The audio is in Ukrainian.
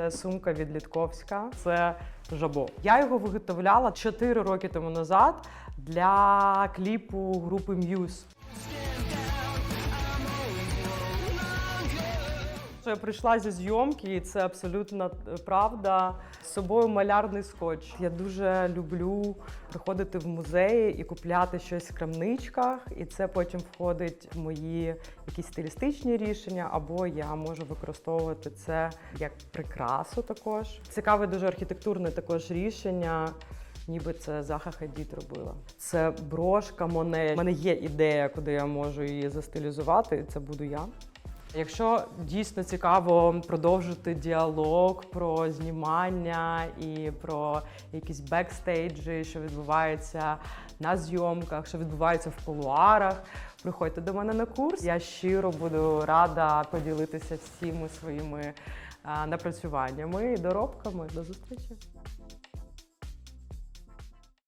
Це сумка від Літковська, це жабо. Я його виготовляла 4 роки тому назад для кліпу групи Muse. Я прийшла зі зйомки, і це абсолютно правда. З собою малярний скотч. Я дуже люблю приходити в музеї і купляти щось в крамничках, і це потім входить в мої якісь стилістичні рішення, або я можу використовувати це як прикрасу також. Цікаве дуже архітектурне також рішення. Ніби це Заха Хадід робила. Це брошка Моне. У мене є ідея, куди я можу її застилізувати. і Це буду я. Якщо дійсно цікаво продовжити діалог про знімання і про якісь бекстейджі, що відбувається на зйомках, що відбувається в полуарах, приходьте до мене на курс. Я щиро буду рада поділитися всіми своїми напрацюваннями і доробками. До зустрічі!